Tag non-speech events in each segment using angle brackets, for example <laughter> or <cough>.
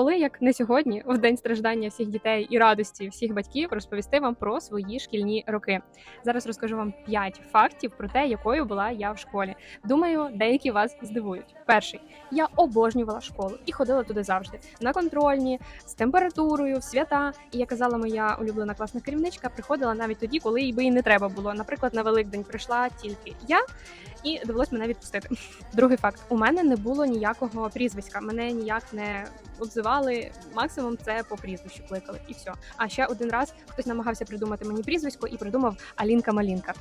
Коли як не сьогодні, в день страждання всіх дітей і радості всіх батьків, розповісти вам про свої шкільні роки. Зараз розкажу вам 5 фактів про те, якою була я в школі. Думаю, деякі вас здивують. Перший я обожнювала школу і ходила туди завжди на контрольні з температурою, в свята. І як казала моя улюблена класна керівничка, приходила навіть тоді, коли їй би і не треба було. Наприклад, на Великдень прийшла тільки я. І довелось мене відпустити. Другий факт: у мене не було ніякого прізвиська. Мене ніяк не обзивали. Максимум це по прізвищу кликали, і все. А ще один раз хтось намагався придумати мені прізвисько і придумав Алінка Малінка.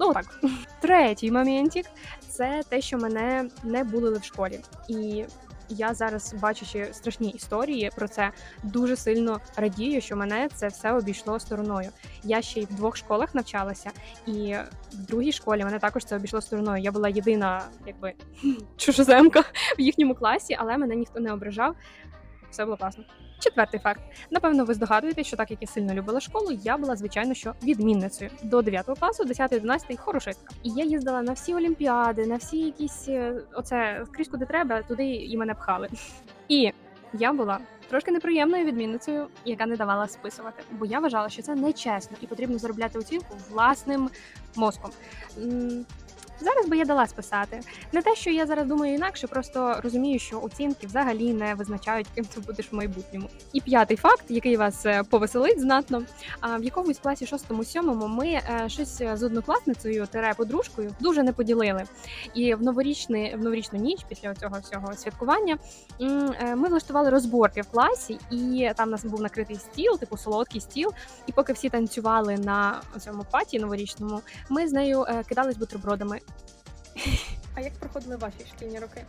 Ну, так. <laughs> Третій моментик це те, що мене не булили в школі. І я зараз, бачачи страшні історії про це, дуже сильно радію, що мене це все обійшло стороною. Я ще й в двох школах навчалася, і в другій школі мене також це обійшло стороною. Я була єдина, якби <laughs> чужоземка в їхньому класі, але мене ніхто не ображав. Все було класно. Четвертий факт. Напевно, ви здогадуєтесь, що так як я сильно любила школу, я була звичайно що відмінницею до 9 класу, 10-11 хорошистка. І я їздила на всі олімпіади, на всі якісь е, оце скрізь куди треба, туди і мене пхали. І я була трошки неприємною відмінницею, яка не давала списувати, бо я вважала, що це нечесно і потрібно заробляти оцінку власним мозком. Зараз би я дала списати. Не те, що я зараз думаю інакше, просто розумію, що оцінки взагалі не визначають, ким ти будеш в майбутньому. І п'ятий факт, який вас е, повеселить знатно. В якомусь класі шостому-сьомому ми е, щось з однокласницею тере подружкою дуже не поділили. І в новорічний в новорічну ніч після цього всього святкування е, ми влаштували розборки в класі, і там у нас був накритий стіл, типу солодкий стіл. І поки всі танцювали на цьому паті новорічному, ми з нею кидались бутербродами. А як проходили ваші шкільні роки?